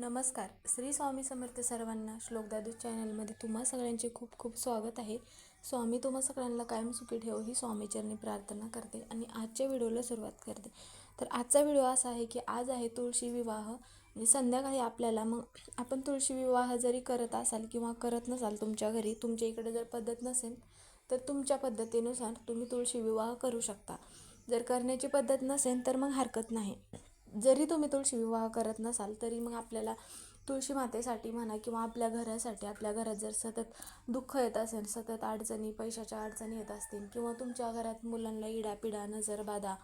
नमस्कार. श्री स्वामी समर्थ सर्वांना श्लोकदादू चॅनलमध्ये तुम्हा सगळ्यांचे खूप खूप स्वागत आहे. स्वामी तुम्हा सगळ्यांना कायम सुखी ठेव ही स्वामीचरणी प्रार्थना करते आणि आजच्या व्हिडिओला सुरुवात करते. तर आजचा व्हिडिओ असा आहे की आज आहे तुळशी विवाह आणि संध्याकाळी आपल्याला मग आपण तुळशी विवाह जरी करत असाल किंवा करत नसाल तुमच्या घरी तुमच्या इकडे जर पद्धत नसेल तर तुमच्या पद्धतीनुसार तुम्ही तुळशी विवाह करू शकता. जर करण्याची पद्धत नसेल तर मग हरकत नाही. जरी तुम्ही तुळशी विवाह करत नसाल तरी मग आपल्याला तुळशी मातेसाठी म्हणा किंवा आपल्या घरासाठी आपल्या घरात जर सतत दुःख येत असेल सतत अडचणी पैशाच्या अडचणी येत असतील किंवा तुमच्या घरात मुलांना इडापिडा नजरबाधा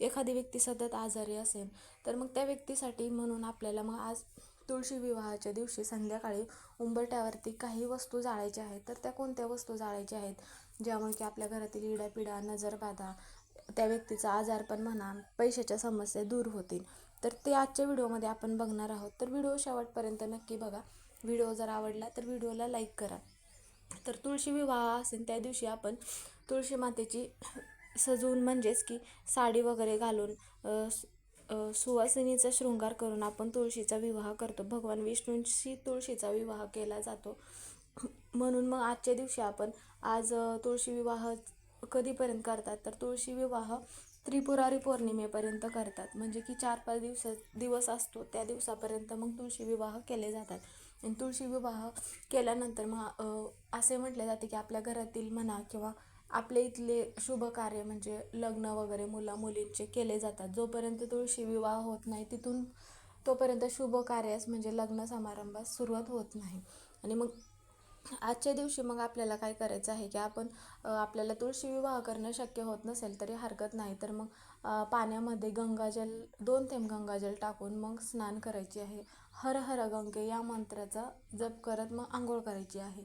एखादी व्यक्ती सतत आजारी असेल तर मग त्या व्यक्तीसाठी म्हणून आपल्याला मग आज तुळशी विवाहाच्या दिवशी संध्याकाळी उंबरट्यावरती काही वस्तू जाळायच्या आहेत. तर त्या कोणत्या वस्तू जाळायच्या आहेत? ज्यामुळे की आपल्या घरातील इडापिडा नजरबाधा त्या व्यक्तीचा आजारपण म्हणा पैशाच्या समस्या दूर होतील. तर ते आजच्या व्हिडिओमध्ये आपण बघणार आहोत. तर व्हिडिओ शेवटपर्यंत नक्की बघा. व्हिडिओ जर आवडला तर व्हिडिओला लाईक करा. तर तुळशी विवाह असेल त्या दिवशी आपण तुळशी मातेची सजवून म्हणजेच की साडी वगैरे घालून सुवासिनीचा शृंगार करून आपण तुळशीचा विवाह करतो. भगवान विष्णूंशी तुळशीचा विवाह केला जातो. म्हणून मग आजच्या दिवशी आपण आज तुळशी विवाह कधीपर्यंत करतात? तर तुळशी विवाह त्रिपुरारी पौर्णिमेपर्यंत करतात. म्हणजे की चार पाच दिवस दिवस असतो त्या दिवसापर्यंत मग तुळशी विवाह केले जातात. आणि तुळशी विवाह केल्यानंतर मग असे म्हटले जाते की आपल्या घरातील म्हणा किंवा आपले इथले शुभ कार्य म्हणजे लग्न वगैरे मुला मुलींचे केले जातात. जोपर्यंत तुळशी विवाह होत नाही तिथून तोपर्यंत शुभ कार्यास म्हणजे लग्न समारंभास सुरुवात होत नाही. आणि मग आजच्या दिवशी मग आपल्याला काय करायचं आहे की आपण आपल्याला तुळशी विवाह करणं शक्य होत नसेल तरी हरकत नाही. तर मग पाण्यामध्ये गंगाजल दोन थेंब गंगाजल टाकून मग स्नान करायचे आहे. हर हर गंगे या मंत्राचा जप करत मग आंघोळ करायची आहे.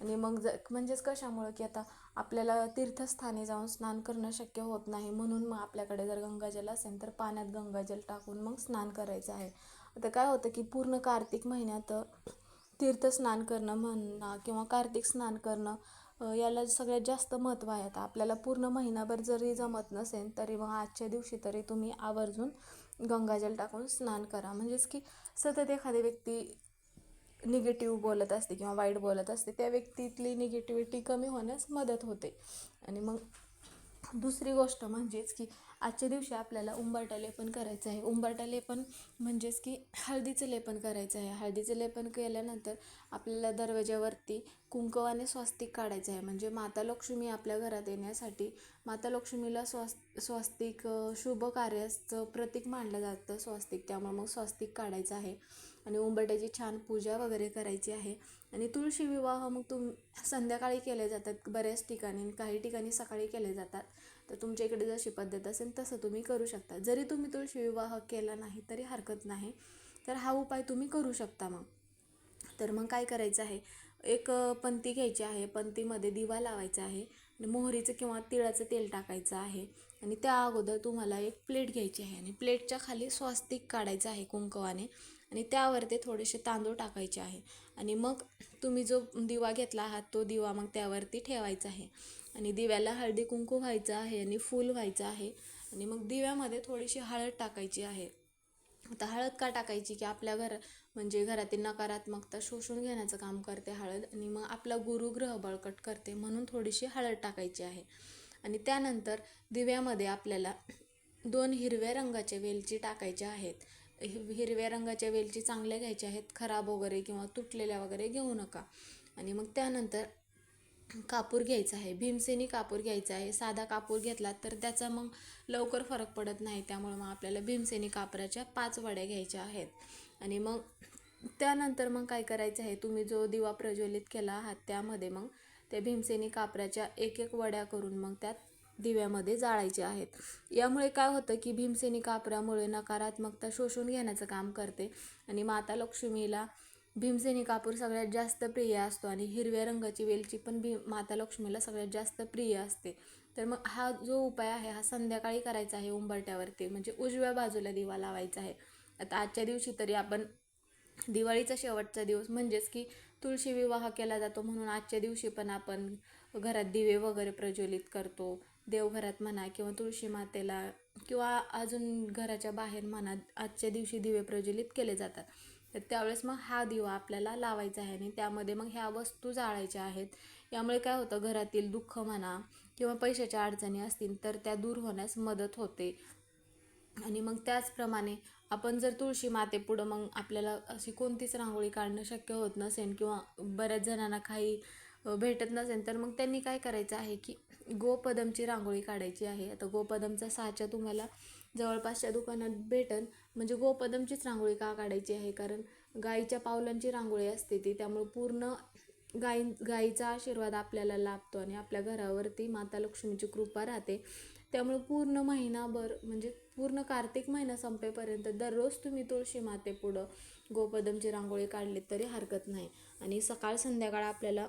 आणि मग ज म्हणजेच कशामुळं की आता आपल्याला तीर्थस्थानी जाऊन स्नान करणं शक्य होत नाही. म्हणून मग आपल्याकडे जर गंगाजल असेल तर पाण्यात गंगाजल टाकून मग स्नान करायचं आहे. आता काय होतं की पूर्ण कार्तिक महिन्यात तीर्थस्नान करणं म्हणा किंवा कार्तिक स्नान करणं याला सगळ्यात जास्त महत्त्व आहे आता. आपल्याला पूर्ण महिनाभर जरी जमत नसेल तरी मग आजच्या दिवशी तरी तुम्ही आवर्जून गंगाजल टाकून स्नान करा. म्हणजेच की सतत एखादी व्यक्ती निगेटिव्ह बोलत असते किंवा वाईट बोलत असते त्या व्यक्तीतली निगेटिव्हिटी कमी होण्यास मदत होते. आणि मग दुसरी गोष्ट म्हणजेच की आजच्या दिवशी आपल्याला उंबरटा लेपन करायचं आहे. उंबरटा लेपन म्हणजेच की हळदीचं लेपन करायचं आहे. हळदीचं लेपन केल्यानंतर आपल्याला दरवाज्यावरती कुंकवाने स्वस्तिक काढायचं आहे. म्हणजे माता लक्ष्मी आपल्या घरात येण्यासाठी माता लक्ष्मीला स्वस् स्वस्तिक शुभ कार्याचं प्रतीक मानलं जातं स्वस्तिक. त्यामुळे मग स्वस्तिक काढायचं आहे. आणि उंबरट्याची छान पूजा वगैरे करायची आहे. आणि तुळशी विवाह मग तुम संध्याकाळी केले जातात. बऱ्याच ठिकाणी आणि काही ठिकाणी सकाळी केले जातात. तर तुमच्या इकडे जशी पद्धत असेल तसं तुम्ही करू शकता. जरी तुम्ही तुळशी विवाह केला नाही तरी हरकत नाही. तर हा उपाय तुम्ही करू शकता मग. तर मग काय करायचं आहे? एक पंती घ्यायची आहे. पंतीमध्ये दिवा लावायचा आहे. आणि मोहरीचं किंवा तिळाचं तेल टाकायचं आहे. आणि त्या अगोदर तुम्हाला एक प्लेट घ्यायची आहे आणि प्लेटच्या खाली स्वास्तिक काढायचं आहे कुंकवाने. आणि त्यावर ते थोडेसे तांदूळ टाकायचे आहे. आणि मग तुम्ही जो दिवा घेतला आहात तो दिवा मग त्यावरती ठेवायचा आहे. आणि दिव्याला हळदी कुंकू व्हायचं आहे आणि फूल व्हायचं आहे. आणि मग दिव्यामध्ये थोडीशी हळद टाकायची आहे. आता हळद का टाकायची? की आपल्या घर म्हणजे घरातील नकारात्मकता शोषून घेण्याचं काम करते हळद. आणि मग आपला गुरुग्रह बळकट करते म्हणून थोडीशी हळद टाकायची आहे. आणि त्यानंतर दिव्यामध्ये आपल्याला दोन हिरव्या रंगाच्या वेलची टाकायच्या आहेत. हि- हिरव्या रंगाच्या वेलची चांगल्या घ्यायच्या आहेत. खराब वगैरे किंवा तुटलेल्या वगैरे घेऊ नका. आणि मग त्यानंतर कापूर घ्यायचा आहे. भीमसेनी कापूर घ्यायचा आहे. साधा कापूर घेतला तर त्याचा मग लवकर फरक पडत नाही. त्यामुळे मग आपल्याला भीमसेनी कापराच्या पाच वड्या घ्यायच्या आहेत. आणि मग त्यानंतर मग काय करायचं आहे? तुम्ही जो दिवा प्रज्वलित केला आहात त्यामध्ये मग त्या भीमसेनी कापराच्या एक एक वड्या करून मग त्यात दिव्यामध्ये जाळायचे आहेत. यामुळे काय होतं की भीमसेनी कापरामुळे नकारात्मकता शोषून घेण्याचं काम करते आणि माता लक्ष्मीला भीमसेनी कापूर सगळ्यात जास्त प्रिय असतो आणि हिरव्या रंगाची वेलची पण भी माता लक्ष्मीला सगळ्यात जास्त प्रिय असते. तर मग हा जो उपाय आहे हा संध्याकाळी करायचा आहे उंबरट्यावरती म्हणजे उजव्या बाजूला दिवा लावायचा आहे. आता आजच्या दिवशी तरी आपण दिवाळीचा शेवटचा दिवस म्हणजेच की तुळशी विवाह केला जातो म्हणून आजच्या दिवशी पण आपण घरात दिवे वगैरे प्रज्वलित करतो. देवघरात म्हणा किंवा तुळशी मातेला किंवा अजून घराच्या बाहेर म्हणा आजच्या दिवशी दिवे प्रज्वलित केले जातात. तर त्यावेळेस मग हा दिवा आपल्याला लावायचा आहे आणि त्यामध्ये मग ह्या वस्तू जाळायच्या आहेत. यामुळे काय होतं घरातील दुःख म्हणा किंवा पैशाच्या अडचणी असतील तर त्या दूर होण्यास मदत होते. आणि मग त्याचप्रमाणे आपण जर तुळशी मातेपुढं मग आपल्याला अशी कोणतीच रांगोळी काढणं शक्य होत नसेल किंवा बऱ्याच जणांना काही भेटत नसेल तर मग त्यांनी काय करायचं आहे की गोपदमची रांगोळी काढायची आहे. आता गोपदमचा साचा तुम्हाला जवळपासच्या दुकानात भेटेल म्हणजे गोपदमचीच रांगोळी का काढायची आहे? कारण गाईच्या पावलांची रांगोळी असते ती त्यामुळे पूर्ण गाई गाईचा आशीर्वाद आपल्याला लाभतो आणि आपल्या घरावरती माता लक्ष्मीची कृपा राहते. त्यामुळे पूर्ण महिनाभर म्हणजे पूर्ण कार्तिक महिना संपेपर्यंत दररोज तुम्ही तुळशी मातेपुढं गोपदमची रांगोळी काढली तरी हरकत नाही. आणि सकाळ संध्याकाळ आपल्याला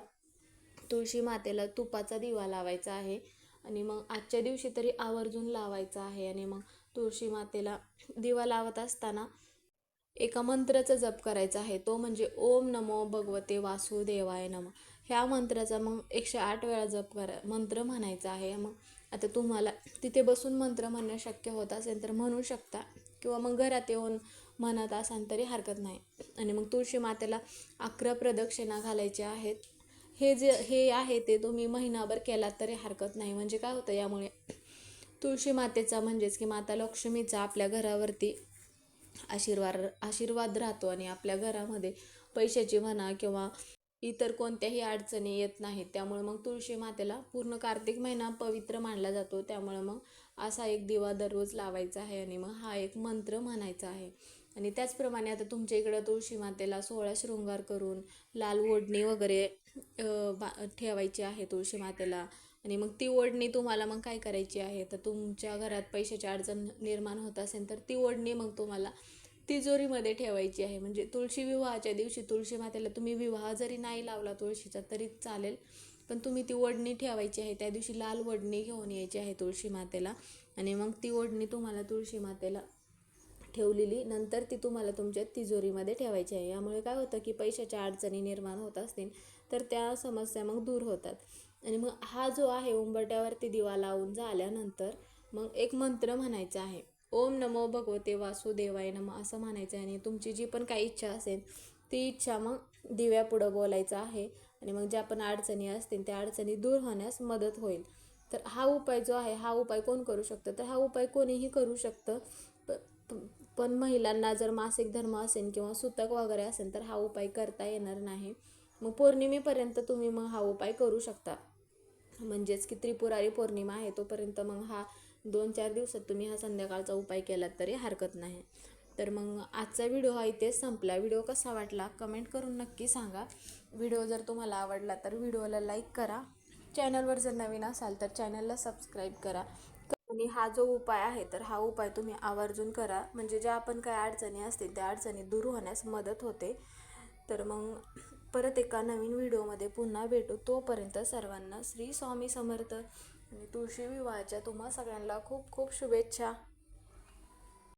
तुळशी मातेला तुपाचा दिवा लावायचा आहे. आणि मग आजच्या दिवशी तरी आवर्जून लावायचा आहे. आणि मग तुळशी मातेला दिवा लावत असताना एका मंत्राचा जप करायचा आहे. तो म्हणजे ओम नमो भगवते वासुदेवाय नम. ह्या मंत्राचा मग एकशे आठ वेळा जप करा मंत्र म्हणायचा आहे. मग आता तुम्हाला तिथे बसून मंत्र म्हणणं शक्य होत असेल तर म्हणू शकता. किंवा मग घरात येऊन म्हणत असाल तरी हरकत नाही. आणि मग तुळशी मातेला अकरा प्रदक्षिणा घालायच्या आहेत. हे जे हे आहे ते तुम्ही महिनाभर केलात तरी हरकत नाही. म्हणजे काय होतं यामुळे? तुळशी मातेचा म्हणजेच की माता लक्ष्मीचा आपल्या घरावरती आशीर्वाद आशीर्वाद राहतो आणि आपल्या घरामध्ये पैशाची म्हणा किंवा इतर कोणत्याही अडचणी येत नाहीत. त्यामुळे मग तुळशी मातेला पूर्ण कार्तिक महिना पवित्र मानला जातो. त्यामुळे मग असा एक दिवा दररोज लावायचा आहे आणि मग हा एक मंत्र म्हणायचा आहे. आणि त्याचप्रमाणे आता तुमच्या इकडं तुळशी मातेला सोळा शृंगार करून लाल ओढणी वगैरे ठेवायची आहे तुळशी मातेला. आणि मग ती ओढणी तुम्हाला मग काय करायची आहे? तर तुमच्या घरात पैशाची अडचण निर्माण होत असेल तर ती ओढणी मग तुम्हाला तिजोरीमध्ये ठेवायची आहे. म्हणजे तुळशी विवाहाच्या दिवशी तुळशी मातेला तुम्ही विवाह जरी नाही लावला तुळशीचा तरी चालेल पण तुम्ही ती ओढणी ठेवायची आहे. त्या दिवशी लाल ओढणी घेऊन यायची आहे तुळशी मातेला आणि मग ती ओढणी तुम्हाला तुळशी मातेला ठेवलेली. नंतर ती तुम्हाला तुमच्या तिजोरीमध्ये ठेवायची आहे. यामुळे काय होतं की पैशाच्या अडचणी निर्माण होत असतील तर त्या समस्या मग दूर होतात. आणि मग हा जो आहे उंबरट्यावरती दिवा लावून झाल्यानंतर मग एक मंत्र म्हणायचा आहे. ओम नमो भगवते वासुदेवाय नम असं म्हणायचं आहे. आणि तुमची जी पण काही इच्छा असेल ती इच्छा मग दिव्यापुढं बोलायचं आहे. आणि मग ज्या पण अडचणी असतील त्या अडचणी दूर होण्यास मदत होईल. तर हा उपाय जो आहे हा उपाय कोण करू शकतं? तर हा उपाय कोणीही करू शकतं. प- पण महिलांना जर मासिक धर्म असेल किंवा सुतक वगैरे असेल तर हा उपाय करता येणार नाही. मग पौर्णिमेपर्यंत तुम्ही मग हा उपाय करू शकता. म्हणजेच की त्रिपुरारी पौर्णिमा आहे तोपर्यंत मग हा दोन चार दिवसात तुम्ही हा संध्याकाळचा उपाय केलात तरी हरकत नाही. तर मग आजचा व्हिडिओ हा इथेच संपला. व्हिडिओ कसा वाटला कमेंट करून नक्की सांगा. व्हिडिओ जर तुम्हाला आवडला तर व्हिडिओला लाईक करा. चॅनलवर जर नवीन असाल तर चॅनलला सबस्क्राईब करा. आणि हा जो उपाय आहे तर हा उपाय तुम्ही आवर्जून करा. म्हणजे ज्या आपण काय अडचणी असतील त्या अडचणी दूर होण्यास मदत होते. तर मग परत एका नवीन व्हिडिओमध्ये पुन्हा भेटू. तोपर्यंत सर्वांना श्री स्वामी समर्थ. आणि तुळशी विवाहाच्या तुम्हा सगळ्यांना खूप खूप शुभेच्छा.